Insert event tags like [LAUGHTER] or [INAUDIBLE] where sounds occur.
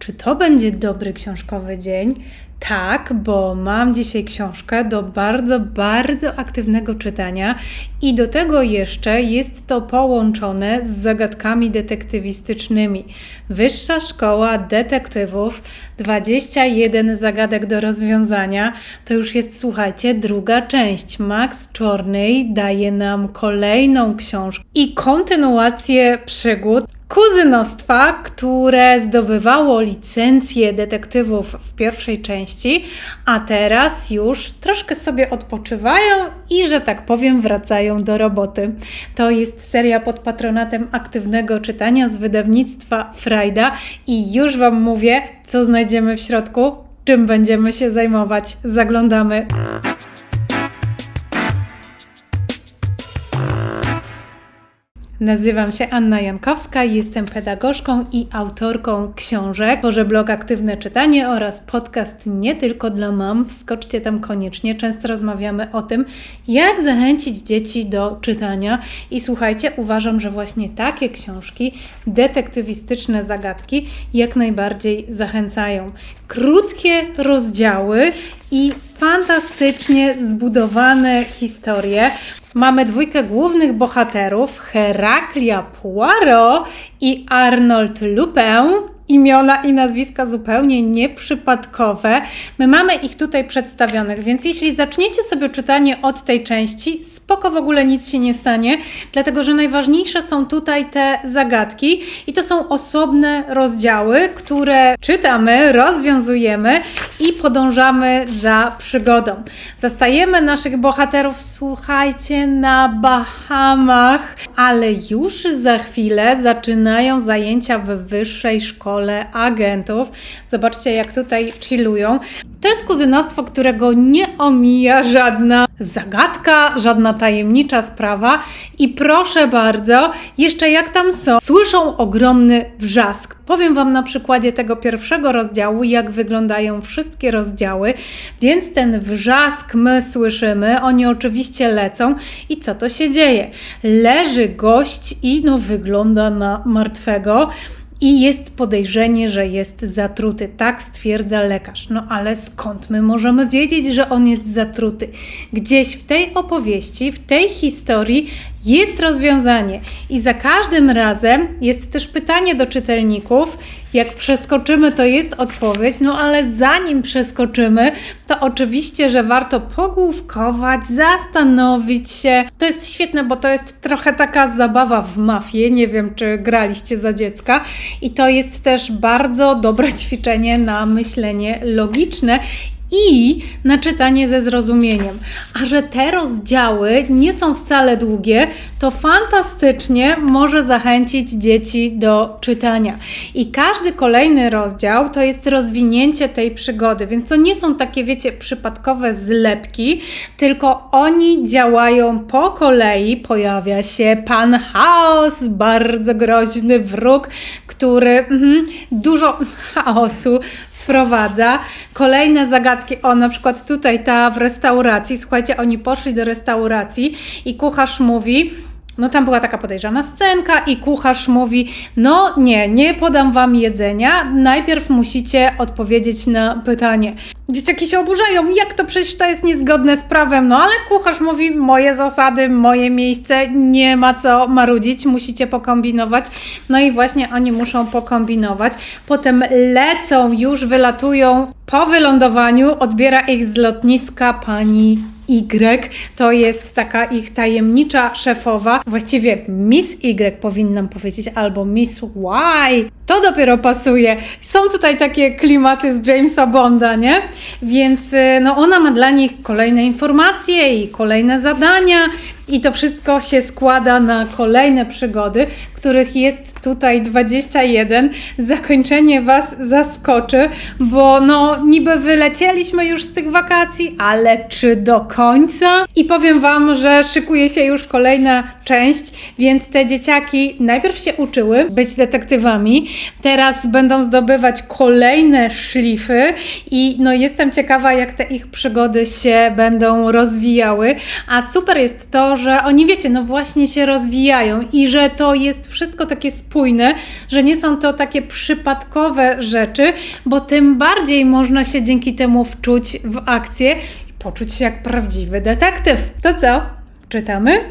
Czy to będzie dobry książkowy dzień? Tak, bo mam dzisiaj książkę do bardzo, bardzo aktywnego czytania i do tego jeszcze jest to połączone z zagadkami detektywistycznymi. Wyższa Szkoła Detektywów, 21 zagadek do rozwiązania. To już jest, słuchajcie, druga część. Max Czornej daje nam kolejną książkę i kontynuację przygód kuzynostwa, które zdobywało licencję detektywów w pierwszej części, a teraz już troszkę sobie odpoczywają i, że tak powiem, wracają do roboty. To jest seria pod patronatem aktywnego czytania z wydawnictwa Frajda i już Wam mówię, co znajdziemy w środku, czym będziemy się zajmować. Zaglądamy. Nazywam się Anna Jankowska, jestem pedagogzką i autorką książek. Tworzę blog Aktywne Czytanie oraz podcast nie tylko dla mam. Wskoczcie tam koniecznie. Często rozmawiamy o tym, jak zachęcić dzieci do czytania. I słuchajcie, uważam, że właśnie takie książki, detektywistyczne zagadki, jak najbardziej zachęcają. Krótkie rozdziały i fantastycznie zbudowane historie. Mamy dwójkę głównych bohaterów, Heraklia Poirot i Arnold Lupin. Imiona i nazwiska zupełnie nieprzypadkowe. My mamy ich tutaj przedstawionych, więc jeśli zaczniecie sobie czytanie od tej części, spoko w ogóle nic się nie stanie, dlatego że najważniejsze są tutaj te zagadki i to są osobne rozdziały, które czytamy, rozwiązujemy i podążamy za przygodą. Zastajemy naszych bohaterów, słuchajcie, na Bahamach, ale już za chwilę zaczynają zajęcia w wyższej szkole agentów. Zobaczcie, jak tutaj chillują. To jest kuzynostwo, którego nie omija żadna zagadka, żadna tajemnicza sprawa. I proszę bardzo, jeszcze jak tam są, słyszą ogromny wrzask. Powiem Wam na przykładzie tego pierwszego rozdziału, jak wyglądają wszystkie rozdziały, więc ten wrzask my słyszymy, oni oczywiście lecą. I co to się dzieje? Leży gość i no wygląda na martwego i jest podejrzenie, że jest zatruty. Tak stwierdza lekarz. No ale skąd my możemy wiedzieć, że on jest zatruty? Gdzieś w tej opowieści, w tej historii jest rozwiązanie. I za każdym razem jest też pytanie do czytelników. Jak przeskoczymy, to jest odpowiedź, no ale zanim przeskoczymy, to oczywiście, że warto pogłówkować, zastanowić się. To jest świetne, bo to jest trochę taka zabawa w mafię. Nie wiem, czy graliście za dziecka. I to jest też bardzo dobre [LAUGHS] ćwiczenie na myślenie logiczne i na czytanie ze zrozumieniem. A że te rozdziały nie są wcale długie, to fantastycznie może zachęcić dzieci do czytania. I każdy kolejny rozdział to jest rozwinięcie tej przygody, więc to nie są takie, wiecie, przypadkowe zlepki, tylko oni działają po kolei. Pojawia się pan chaos, bardzo groźny wróg, który mm, dużo chaosu wprowadza. Kolejne zagadki, o na przykład tutaj ta w restauracji, słuchajcie, oni poszli do restauracji i kucharz mówi, no tam była taka podejrzana scenka i kucharz mówi: No nie, nie podam wam jedzenia, najpierw musicie odpowiedzieć na pytanie. Dzieciaki się oburzają, jak to przecież to jest niezgodne z prawem, no ale kucharz mówi: Moje zasady, moje miejsce, nie ma co marudzić, musicie pokombinować. No i właśnie oni muszą pokombinować. Potem lecą, już wylatują. Po wylądowaniu odbiera ich z lotniska pani Y to jest taka ich tajemnicza szefowa. Właściwie Miss Y powinnam powiedzieć, albo Miss Y. To dopiero pasuje. Są tutaj takie klimaty z Jamesa Bonda, nie? Więc y, no, ona ma dla nich kolejne informacje i kolejne zadania, i to wszystko się składa na kolejne przygody, których jest tutaj 21. Zakończenie Was zaskoczy, bo no niby wylecieliśmy już z tych wakacji, ale czy do końca? I powiem Wam, że szykuje się już kolejna część, więc te dzieciaki najpierw się uczyły być detektywami, teraz będą zdobywać kolejne szlify i no jestem ciekawa, jak te ich przygody się będą rozwijały. A super jest to, że oni wiecie, no właśnie się rozwijają i że to jest wszystko takie spójne, że nie są to takie przypadkowe rzeczy, bo tym bardziej można się dzięki temu wczuć w akcję i poczuć się jak prawdziwy detektyw. To co? Czytamy?